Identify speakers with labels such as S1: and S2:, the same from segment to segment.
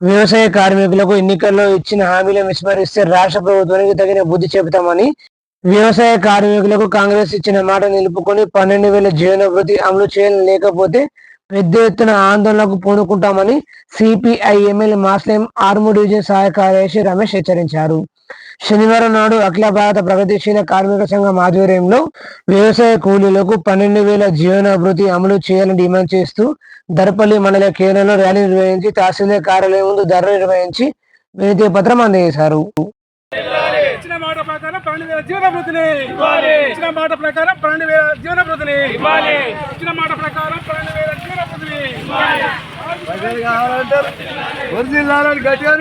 S1: వ్యవసాయ కార్మికులకు ఎన్నికల్లో ఇచ్చిన హామీలను విస్మరిస్తే రాష్ట్ర ప్రభుత్వానికి తగిన బుద్ధి చెబుతామని వ్యవసాయ కార్మికులకు కాంగ్రెస్ ఇచ్చిన మాట నిలుపుకొని పన్నెండు వేల జీవనభృతి అమలు చేయలేకపోతే పెద్ద ఎత్తున ఆందోళనకు పూనుకుంటామని సిపిఐ ఎమ్మెల్యే మాస్లేం ఆర్మూర్ డివిజన్ సహాయ కార్యదర్శి రమేష్ హెచ్చరించారు. శనివారం నాడు అఖిల భారత ప్రగతిశీల కార్మిక సంఘం ఆధ్వర్యంలో వ్యవసాయ కూలీలకు పన్నెండు వేల జీవనాభివృద్ధి అమలు చేయాలని డిమాండ్ చేస్తూ దర్పల్లి మండల కేంద్రంలో ర్యాలీ నిర్వహించి తహసీల్దార్ కార్యాలయం ముందు ధర్నా నిర్వహించి వినతి పత్రం అందజేశారు.
S2: ప్రకారం పన్నెండు వేల జీవన వృత్తిని ఇచ్చిన మాట ప్రకారం పన్నెండు వేల జీవన వృత్తిని ఇచ్చిన మాట ప్రకారం పన్నెండు వేల జీవన వృత్తిని
S3: ఒరిజినల్ గట్టిగా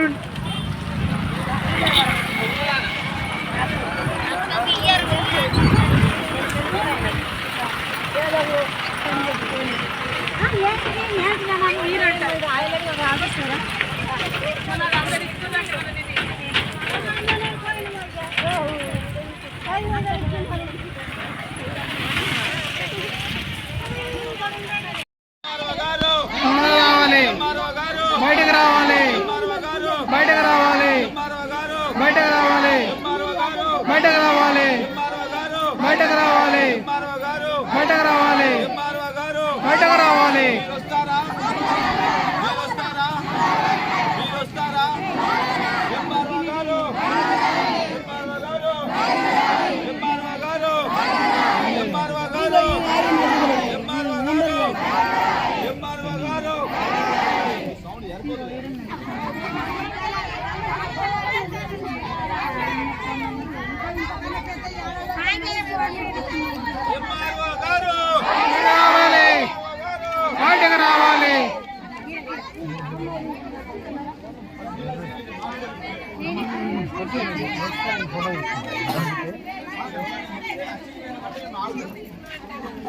S2: రావాలి బయటకు రావాలి బయటకు రావాలి బయటకు రావాలి బయటకు రావాలి బయటకు రావాలి బయటకు రావాలి బయటకు రావాలి రావాలి బయటకు రావాలి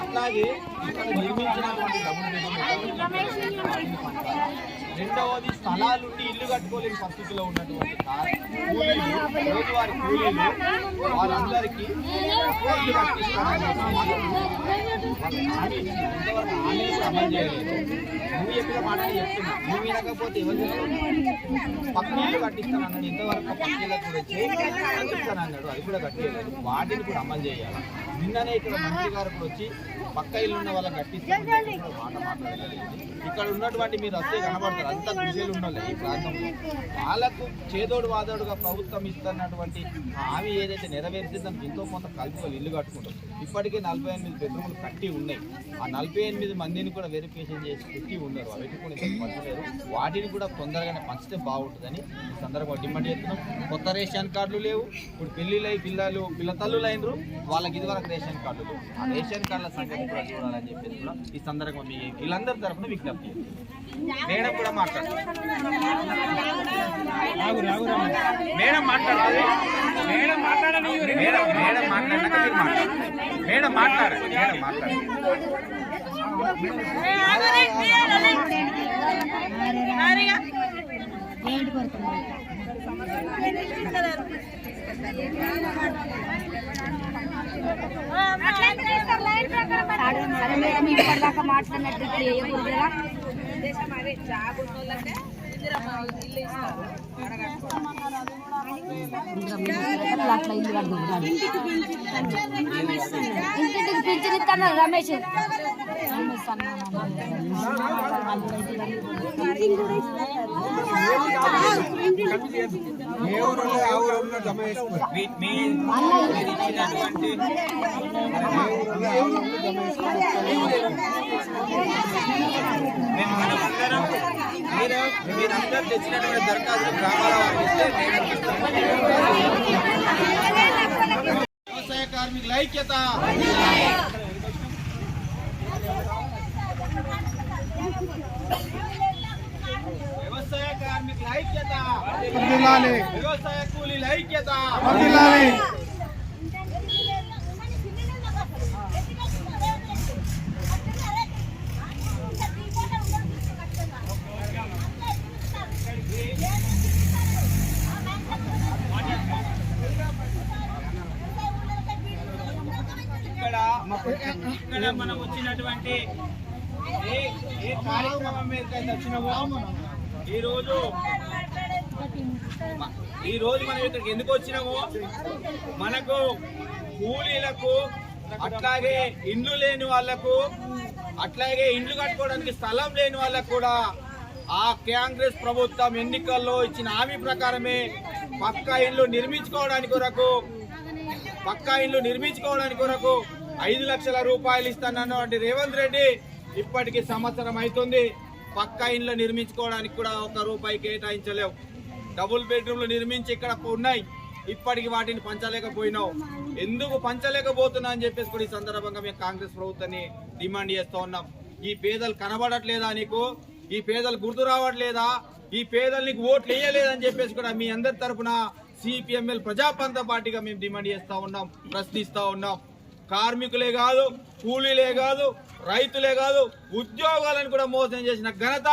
S3: అట్లాగే ఇక్కడ నిర్మించినటువంటి డబుల్ బెడ్రూమ్ రెండవది స్థలాలుండి ఇల్లు కట్టుకోలేని పరిస్థితిలో ఉన్నటువంటి కా- కూలీలు రోజువారి కూలీలు వారందరికీ అమలు చేయలేదు నువ్వు చెప్పిన మాట చెప్తున్నా నువ్వు వినకపోతే ఎవరు పక్కనే పక్క కట్టిస్తాను అన్నాడు ఇంతవరకు పక్క కూడా కట్టిస్తాను అన్నాడు అది కూడా కట్టలేదు వాటిని కూడా అమలు చేయాలి. నిన్ననే ఇక్కడ మంత్రి గారు వచ్చి పక్క ఇల్లు ఉన్న వాళ్ళకి కట్టిస్తాను ఇక్కడ ఉన్నటువంటి మీరు వస్తే కనబడతారు. అంతా కృషిలు ఉండాలి ఈ ప్రాంతంలో. వాళ్ళకు చేదోడు వాదోడుగా ప్రభుత్వం ఇస్తున్నటువంటి హామీ ఏదైతే నెరవేర్చిందని ఎంతో కొంత కలిపి వాళ్ళు ఇల్లు కట్టుకుంటారు. ఇప్పటికే నలభై ఎనిమిది బెడ్రూమ్లు కట్టి ఉన్నాయి. ఆ నలభై ఎనిమిది మందిని కూడా వెరిఫికేషన్ చేసి పెట్టి ఉన్నారు. అవి కూడా పంచలేరు వాటిని కూడా తొందరగానే పంచితే బాగుంటుందని ఈ సందర్భంగా డిమాండ్ చేస్తున్నాం. కొత్త రేషన్ కార్డులు లేవు. ఇప్పుడు పెళ్ళిళ్ళై పిల్లలు పిల్ల తల్లులు అయినరు వాళ్ళకి ఇదివరకు రేషన్ కార్డులు ఆ రేషన్ కార్డుల సంఖ్య కూడా చూడాలని చెప్పేసి కూడా ఈ సందర్భంగా మీ వీళ్ళందరి తరఫున విజ్ఞప్తి మేడం కూడా మాట్లాడారు మేడం మాట్లాడుతుంది మేడం మాట్లాడని మేడం మేడం మాట్లాడినాక మీరు మాట్లాడండి మేడం మేడం మాట్లాడండి
S4: సరే మేడం ఇప్పటిదాకా మాట్లాడినట్టు చేయకూడదు అట్లా ఇల్లు ఇస్తాను రమేష్ రమేష్.
S3: మీ మీ మీరు ఇచ్చినటువంటి మేము మనమందరం మీరు మీరందరూ తెచ్చినటువంటి దరఖాస్తు గ్రామాల వారికి ఇస్తే మేడం ఇస్తాం. వ్యవసాయ కార్మికుల ఐక్యత వ్యవసాయ కార్మికుల ఐక్యత
S2: వర్ధిల్లాలి
S3: వ్యవసాయ కూలీల ఐక్యత
S2: వర్ధిల్లాలి
S3: ఇక్కడ మనం వచ్చినటువంటి ఏ కార్యక్రమం మీదకైతే వచ్చినామో ఈ రోజు ఈ రోజు మనం ఇక్కడికి ఎందుకు వచ్చినాము? మనకు కూలీలకు అట్లాగే ఇండ్లు లేని వాళ్ళకు అట్లాగే ఇండ్లు కట్టుకోవడానికి స్థలం లేని వాళ్ళకు కూడా ఆ కాంగ్రెస్ ప్రభుత్వం ఎన్నికల్లో ఇచ్చిన హామీ ప్రకారమే పక్కా ఇండ్లు నిర్మించుకోవడానికి కొరకు పక్కా ఇల్లు నిర్మించుకోవడానికి కొరకు ఐదు లక్షల రూపాయలు ఇస్తానన్నటువంటి రేవంత్ రెడ్డి ఇప్పటికి సంవత్సరం అవుతుంది. పక్కా ఇండ్లు నిర్మించుకోవడానికి కూడా ఒక రూపాయి కేటాయించలేవు. డబుల్ బెడ్రూమ్లు నిర్మించి ఇక్కడ ఉన్నాయి. ఇప్పటికి వాటిని పంచలేకపోయినావు. ఎందుకు పంచలేకపోతున్నా అని చెప్పేసి కూడా ఈ సందర్భంగా మేము కాంగ్రెస్ ప్రభుత్వాన్ని డిమాండ్ చేస్తూ ఉన్నాం. ఈ పేదలు కనబడట్లేదా నీకు? ఈ పేదలు గుర్తు రావట్లేదా? ఈ పేదల్ని ఓట్లు వేయలేదని చెప్పేసి కూడా మీ అందరి తరఫున సిపిఎంఎల్ ప్రజాపంత పార్టీగా మేము డిమాండ్ చేస్తూ ఉన్నాం ప్రశ్నిస్తూ ఉన్నాం. కార్మికులే కాదు కూలీలే కాదు రైతులే కాదు ఉద్యోగాలను కూడా మోసం చేసిన ఘనత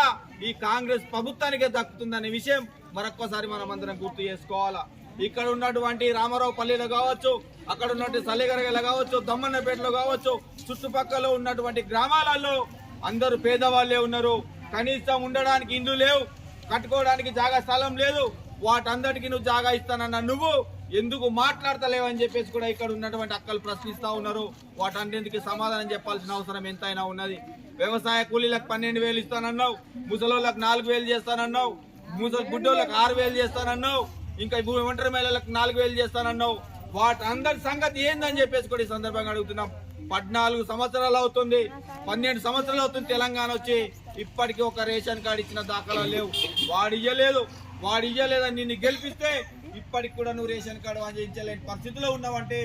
S3: ఈ కాంగ్రెస్ ప్రభుత్వానికే దక్కుతుందనే విషయం మరొక్కసారి మనం అందరం గుర్తు చేసుకోవాలా? ఇక్కడ ఉన్నటువంటి రామారావు పల్లిలో కావచ్చు అక్కడ ఉన్నటువంటి సల్లిగరగల కావచ్చు దమ్మన్నపేటలో కావచ్చు చుట్టుపక్కల ఉన్నటువంటి గ్రామాలలో అందరూ పేదవాళ్ళే ఉన్నారు. కనీసం ఉండడానికి ఇండ్లు లేవు కట్టుకోవడానికి జాగా స్థలం లేదు వాటందరికీ నువ్వు జాగా ఇస్తానన్న నువ్వు ఎందుకు మాట్లాడతలేవని చెప్పేసి కూడా ఇక్కడ ఉన్నటువంటి అక్కలు ప్రశ్నిస్తా ఉన్నారు. వాటన్నింటికి సమాధానం చెప్పాల్సిన అవసరం ఎంతైనా ఉన్నది. వ్యవసాయ కూలీలకు పన్నెండు వేలు ఇస్తానన్నావు ముసలోళ్ళకి నాలుగు వేలు చేస్తానన్నావు గుడ్డోళ్ళకి ఆరు వేలు చేస్తానన్నావు. ఇంకా ఒంటరి మహిళలకు నాలుగు వేలు చేస్తానన్నావు. వాటందరి సంగతి ఏందని చెప్పేసి కూడా ఈ సందర్భంగా అడుగుతున్నాం. పద్నాలుగు సంవత్సరాలు అవుతుంది. పన్నెండు సంవత్సరాలు అవుతుంది తెలంగాణ వచ్చి. ఇప్పటికీ ఒక రేషన్ కార్డు ఇచ్చిన దాఖలా లేవు. వాడు ఇయ్యలేదు. వాడు ఇయ్యలేదని నిన్ను గెలిపిస్తే ఇప్పటికి కూడా నువ్వు రేషన్ కార్డు అందించలేని పరిస్థితిలో ఉన్నావంటే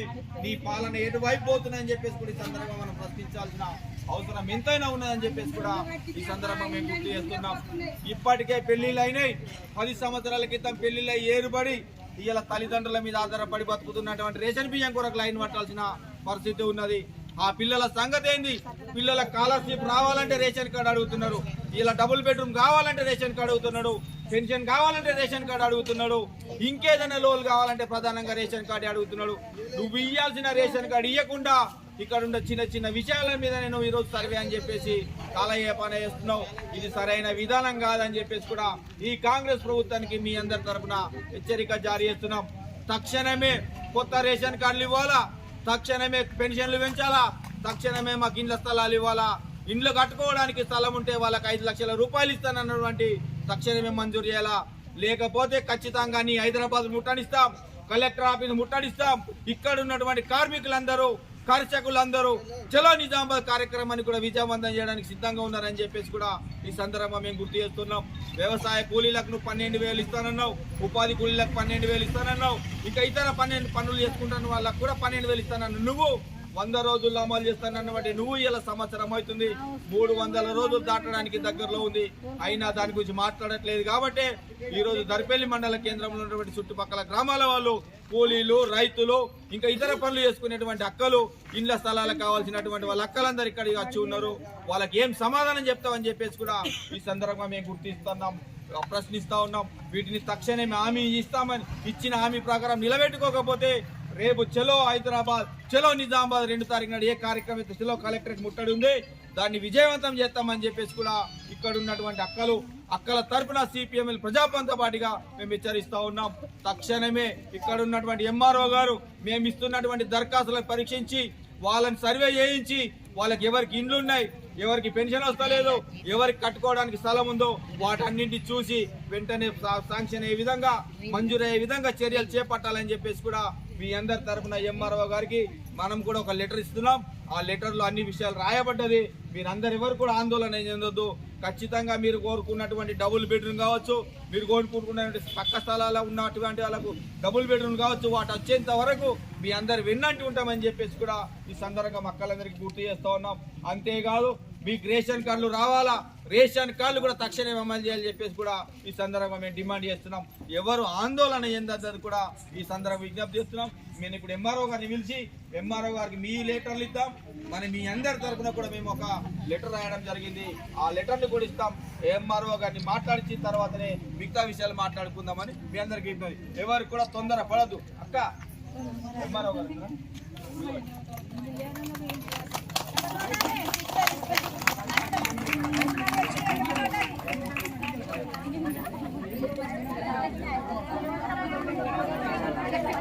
S3: నీ పాలన ఎటువైపు పోతుందని చెప్పేసి కూడా ఈ సందర్భంగా మనం ప్రశ్నించాల్సిన అవసరం ఎంతైనా ఉన్నదని చెప్పేసి కూడా ఈ సందర్భంగా మేము గుర్తు చేస్తున్నాం. ఇప్పటికే పెళ్ళిళ్ళు అయినాయి. పది సంవత్సరాల క్రితం పెళ్ళిళ్ళు ఏరుబడి ఇవాళ తల్లిదండ్రుల మీద ఆధారపడి బతుకుతున్నటువంటి రేషన్ బియ్యం కొరకు లైన్ పట్టాల్సిన పరిస్థితి ఉన్నది. ఆ పిల్లల సంగతి ఏంది? పిల్లల స్కాలర్షిప్ రావాలంటే రేషన్ కార్డు అడుగుతున్నారు. ఇలా డబుల్ బెడ్రూమ్ కావాలంటే రేషన్ కార్డు అడుగుతున్నాడు. పెన్షన్ కావాలంటే రేషన్ కార్డు అడుగుతున్నాడు. ఇంకేదైనా లోన్ కావాలంటే ప్రధానంగా రేషన్ కార్డు అడుగుతున్నాడు. నువ్వు ఇయ్యాల్సిన రేషన్ కార్డు ఇవ్వకుండా ఇక్కడ ఉన్న చిన్న చిన్న విషయాల మీద నేను ఈరోజు సర్వే అని చెప్పేసి కాలయాపన చేస్తున్నావు. ఇది సరైన విధానం కాదని చెప్పేసి కూడా ఈ కాంగ్రెస్ ప్రభుత్వానికి మీ అందరి తరఫున హెచ్చరిక జారీ చేస్తున్నాం. తక్షణమే కొత్త రేషన్ కార్డులు ఇవ్వాలా? తక్షణమే పెన్షన్లు పెంచాలా? తక్షణమే మాకు ఇండ్ల స్థలాలు ఇవ్వాలా? ఇండ్లు కట్టుకోవడానికి స్థలం ఉంటే వాళ్ళకి ఐదు లక్షల రూపాయలు ఇస్తానన్నటువంటి తక్షణమే మంజూరు చేయాలా? లేకపోతే ఖచ్చితంగా నీ హైదరాబాద్ ముట్టడిస్తాం. కలెక్టర్ ఆఫీస్ ముట్టడిస్తాం. ఇక్కడ ఉన్నటువంటి కార్మికులందరూ కార్యకర్తలందరూ చలో నిజామాబాద్ కార్యక్రమాన్ని కూడా విజయవంతం చేయడానికి సిద్ధంగా ఉన్నారని చెప్పేసి కూడా ఈ సందర్భంగా మేము గుర్తు చేస్తున్నాం. వ్యవసాయ కూలీలకు నువ్వు పన్నెండు వేలు ఇస్తానన్నావు ఉపాధి కూలీలకు పన్నెండు వేలు ఇస్తానన్నావు ఇంకా ఇతర పన్నెండు పనులు చేసుకుంటాను వాళ్ళకు కూడా పన్నెండు వేలు ఇస్తానన్నావు. నువ్వు వంద రోజుల్లో అమలు చేస్తానన్నమాట నువ్వు ఇలా సంవత్సరం అవుతుంది. మూడు వందల రోజులు దాటడానికి దగ్గరలో ఉంది. అయినా దాని గురించి మాట్లాడట్లేదు కాబట్టి ఈ రోజు దర్పల్లి మండల కేంద్రంలో ఉన్నటువంటి చుట్టుపక్కల గ్రామాల వాళ్ళు కూలీలు రైతులు ఇంకా ఇతర పనులు చేసుకునేటువంటి అక్కలు ఇండ్ల స్థలాలకు కావాల్సినటువంటి వాళ్ళ అక్కలందరూ ఇక్కడికి వచ్చి ఉన్నారు. వాళ్ళకి ఏం సమాధానం చెప్తామని చెప్పేసి కూడా ఈ సందర్భంగా మేము గుర్తిస్తున్నాం. ప్రశ్నిస్తా ఉన్నాం. వీటిని తక్షణమే హామీ ఇస్తామని ఇచ్చిన హామీ ప్రకారం నిలబెట్టుకోకపోతే రేపు చలో హైదరాబాద్ చలో నిజామాబాద్ రెండు తారీఖు నాడు ఏ కార్యక్రమం అయితే చలో కలెక్టరేట్ ముట్టడి ఉంది. దాన్ని విజయవంతం చేస్తామని చెప్పేసి కూడా ఇక్కడ ఉన్నటువంటి అక్కలు అక్కల తరపున సిపిఎంఎల్ ప్రజాపంత పార్టీగా మేము హెచ్చరిస్తా ఉన్నాం. తక్షణమే ఇక్కడ ఉన్నటువంటి ఎంఆర్ఓ గారు మేము ఇస్తున్నటువంటి దరఖాస్తులను పరీక్షించి వాళ్ళని సర్వే చేయించి వాళ్ళకి ఎవరికి ఇండ్లు ఉన్నాయి ఎవరికి పెన్షన్ వస్తలేదు ఎవరికి కట్టుకోవడానికి స్థలం ఉందో వాటన్నింటి చూసి వెంటనే శాంక్షన్ అయ్యే విధంగా మంజూరయ్యే విధంగా చర్యలు చేపట్టాలని చెప్పేసి కూడా మీ అందరి తరఫున ఎంఆర్ఓ గారికి మనం కూడా ఒక లెటర్ ఇస్తున్నాం. ఆ లెటర్లో అన్ని విషయాలు రాయబడ్డది. మీరందరు ఎవరు కూడా ఆందోళన చెందొద్దు. ఖచ్చితంగా మీరు కోరుకున్నటువంటి డబుల్ బెడ్రూమ్ కావచ్చు మీరు కోరుకుంటున్నటువంటి పక్క స్థలాల్లో ఉన్నటువంటి వాళ్ళకు డబుల్ బెడ్రూమ్ కావచ్చు వాటి వచ్చేంత వరకు మీ అందరు విన్నట్టు ఉంటామని చెప్పేసి కూడా ఈ సందర్భంగా మక్కలందరికీ గుర్తు చేస్తూ ఉన్నాం. అంతేకాదు మీకు రేషన్ కార్డులు రావాలా? రేషన్ కార్డులు కూడా తక్షణమే అమలు చేయాలని చెప్పేసి కూడా ఈ సందర్భంగా మేము డిమాండ్ చేస్తున్నాం. ఎవరు ఆందోళన ఏందని కూడా ఈ సందర్భంగా విజ్ఞప్తి చేస్తున్నాం. మేము ఇప్పుడు ఎంఆర్ఓ గారిని పిలిచి ఎంఆర్ఓ గారికి మీ లెటర్లు ఇద్దాం. మరి మీ అందరి తరఫున కూడా మేము ఒక లెటర్ రాయడం జరిగింది. ఆ లెటర్ని కూడా ఇస్తాం. ఎంఆర్ఓ గారిని మాట్లాడించిన తర్వాతనే మిగతా విషయాలు మాట్లాడుకుందామని మీ అందరికి ఇబ్బంది ఎవరికి కూడా తొందర పడద్దు. అక్క ఎంఆర్ఓ గారు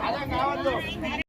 S3: అలా కావద్దు